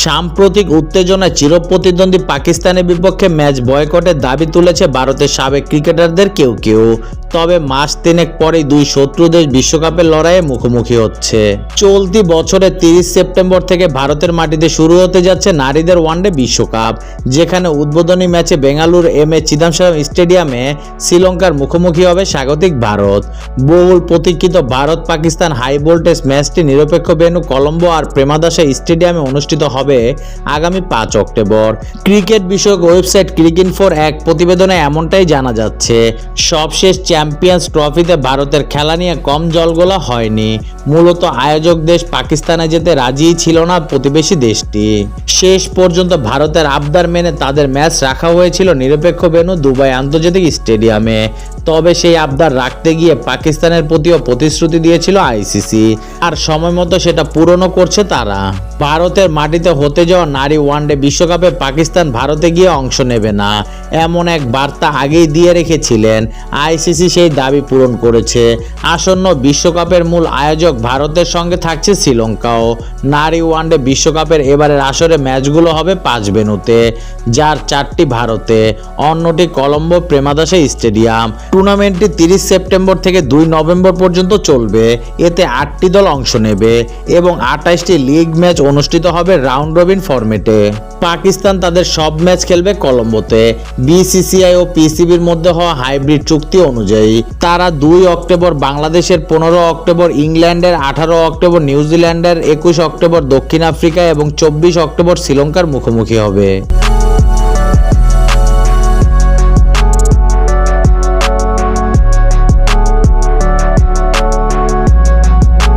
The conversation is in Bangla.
সাম্প্রতিক উত্তেজনায় চিরপ্রতিদ্বন্দ্বী পাকিস্তানের বিপক্ষে ম্যাচ বয়কটের দাবি তুলেছে ভারতের সাবেক ক্রিকেটারদের কেউ কেউ। তবে মাস তিনেক পরেই দুই শত্রু দেশ বিশ্বকাপের লড়াইয়ে মুখোমুখি হচ্ছে। চলতি বছরের তিরিশ সেপ্টেম্বর থেকে ভারতের মাটিতে শুরু হতে যাচ্ছে নারীদের ওয়ানডে বিশ্বকাপ, যেখানে উদ্বোধনী ম্যাচে বেঙ্গালুর এম এ চিদামসারাম স্টেডিয়ামে শ্রীলঙ্কার মুখোমুখি হবে স্বাগতিক ভারত। বহুল প্রতীক্ষিত ভারত পাকিস্তান হাই ভোল্টেজ ম্যাচটি নিরপেক্ষ বেনু কলম্বো আর প্রেমাদাসা স্টেডিয়ামে অনুষ্ঠিত হবে আগামী পাঁচ অক্টোবর। ক্রিকেট বিষয়ক ওয়েবসাইট ক্রিকইনফোর এক প্রতিবেদনে এমনটাই জানা যাচ্ছে। সবশেষ চ্যাম্পিয়ন্স ট্রফিতে ভারতের খেলা নিয়ে কম জলগোলা হয়নি। মূলত আয়োজক দেশ পাকিস্তানে যেতে রাজিই ছিল না প্রতিবেশী দেশটি। শেষ পর্যন্ত ভারতের আবদার মেনে তাদের ম্যাচ রাখা হয়েছিল নিরপেক্ষ ভেন্যু দুবাই আন্তর্জাতিক স্টেডিয়ামে। তবে সেই আবদার রাখতে গিয়ে পাকিস্তানের প্রতিও প্রতিশ্রুতি দিয়েছিল আইসিসি। আর সময় মতো সেটা পূরণও করছে তারা। ভারতের মাটিতে হতে যাওয়া নারী ওয়ানডে বিশ্বকাপে পাকিস্তান ভারতে গিয়ে অংশ নেবে না। এমন এক বার্তা আগেই দিয়ে রেখেছিলেন আইসিসি সেই দাবি পূরণ করেছে। আসন্ন বিশ্বকাপের মূল আয়োজক ভারতের সঙ্গে থাকছে শ্রীলঙ্কাও। নারী ওয়ানডে বিশ্বকাপের এবারের আসরে ম্যাচগুলো হবে পাঁচ বেনুতে যার চারটি ভারতে, অন্যটি কলম্বো প্রেমাদাসা স্টেডিয়াম। টুর্নামেন্টটি তিরিশ সেপ্টেম্বর থেকে দুই নভেম্বর পর্যন্ত চলবে, এতে আটটি দল অংশ নেবে এবং আঠাশটি লিগ ম্যাচ অনুষ্ঠিত হবে রাউন্ড রবিন ফরম্যাটে। পাকিস্তান তাদের সব ম্যাচ খেলবে কলম্বোতে। বিসিসিআই ও পিসিবির মধ্যে হওয়া হাইব্রিড চুক্তি অনুযায়ী তারা দুই অক্টোবর বাংলাদেশের পনেরো অক্টোবর ইংল্যান্ডের, আঠারো অক্টোবর নিউজিল্যান্ডের, একুশ অক্টোবর দক্ষিণ আফ্রিকা এবং চব্বিশ অক্টোবর শ্রীলঙ্কার মুখোমুখি হবে।